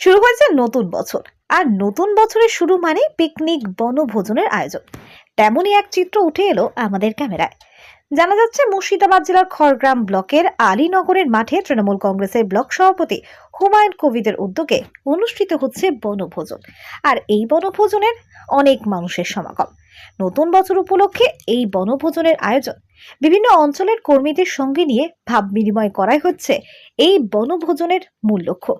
শুরু হয়েছে নতুন বছর। আর নতুন বছরের শুরু মানে পিকনিক বনভোজনের আয়োজন। তেমনই এক চিত্র উঠে এলো আমাদের ক্যামেরায়। জানা যাচ্ছে মুর্শিদাবাদ জেলার খড়গ্রাম ব্লকের আলীনগরের মাঠে তৃণমূল কংগ্রেসের ব্লক সভাপতি হুমায়ুন কবিদের উদ্যোগে অনুষ্ঠিত হচ্ছে বনভোজন। আর এই বনভোজনের অনেক মানুষের সমাগম। নতুন বছর উপলক্ষে এই বনভোজনের আয়োজন। বিভিন্ন অঞ্চলের কর্মীদের সঙ্গে নিয়ে ভাব বিনিময় করাই হচ্ছে এই বনভোজনের মূল লক্ষ্য।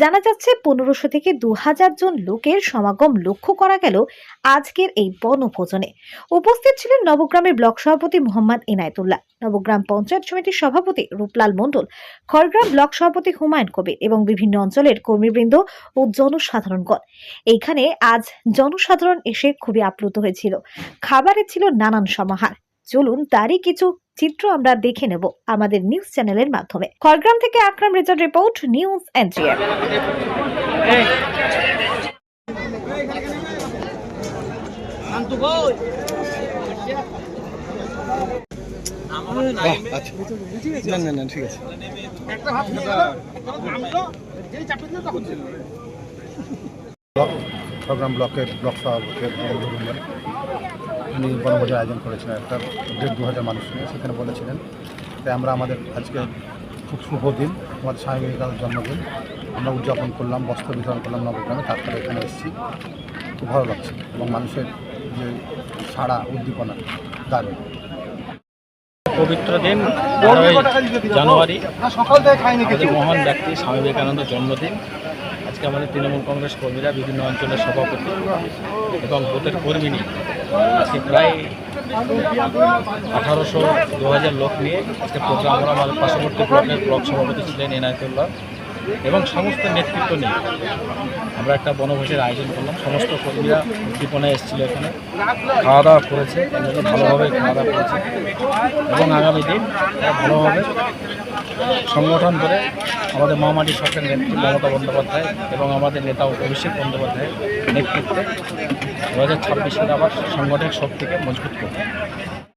জানা যাচ্ছে, পনেরোশো থেকে দু হাজার জন লোকের সমাগম লক্ষ্য করা গেল আজকের এই বনভোজনে। উপস্থিত ছিলেন নবগ্রামের ব্লক সভাপতি মোহাম্মদ ইনায়তুল্লাহ নবগ্রাম পঞ্চায়েত সমিতির সভাপতি রূপলাল মণ্ডল, খড়গ্রাম ব্লক সভাপতি হুমায়ুন কবির এবং বিভিন্ন অঞ্চলের কর্মীবৃন্দ ও জনসাধারণগণ। এইখানে আজ জনসাধারণ এসে খুবই আপ্লুত হয়েছিল। খাবারে ছিল নানান সমাহার। চলুন তারই কিছু চিত্র আমরা দেখে নেব আমাদের নিউজ চ্যানেলের মাধ্যমে। খড়গ্রাম থেকে আকরাম রেজার রিপোর্ট নিউজ বাহ, আচ্ছা। না না না ঠিক আছে। প্রোগ্রাম ব্লকের ব্লক সভাপতির রবীন্দ্র উনি বনভোজের আয়োজন করেছিলেন একটা দেড় দু হাজার মানুষ নিয়ে সেখানে বলেছিলেন তাই আমরা আমাদের আজকে খুব শুভ দিন আমাদের স্বামী বিবেকানন্দের জন্মদিন। আমরা উদযাপন করলাম বস্ত্র বিতরণ করলাম নবগ্রামে তারপরে এখানে এসেছি। খুব ভালো লাগছে এবং মানুষের যে সাড়া উদ্দীপনা দারুণ। পবিত্র দিন বারোই জানুয়ারি। মহান ব্যক্তি স্বামী বিবেকানন্দের জন্মদিন। আজকে আমাদের তৃণমূল কংগ্রেস কর্মীরা বিভিন্ন অঞ্চলের সভাপতি এবং ভোটের কর্মী নিয়ে আজকে প্রায় আঠারোশো, দু হাজার লোক নিয়ে আজকে প্রোগ্রাম, আমরা আমাদের পার্শ্ববর্তী ব্লকের ব্লক সভাপতি ছিলেন এনায়তুল্লাহ। এবং সমস্ত নেতৃত্ব নিয়ে। আমরা একটা বনভোজের আয়োজন করলাম। সমস্ত কর্মীরা উদ্দীপনায় এসেছিল এখানে। খাওয়া দাওয়া করেছে ভালোভাবে খাওয়া দাওয়া করেছে। এবং আগামী দিন ভালোভাবে সংগঠন করে আমাদের মহামাটি সরকারের নেত্রী মমতা বন্দ্যোপাধ্যায় এবং আমাদের নেতা অভিষেক বন্দ্যোপাধ্যায়ের নেতৃত্বে দু হাজার ছাব্বিশে আবার সাংগঠনিক শক্তিকে মজবুত করবে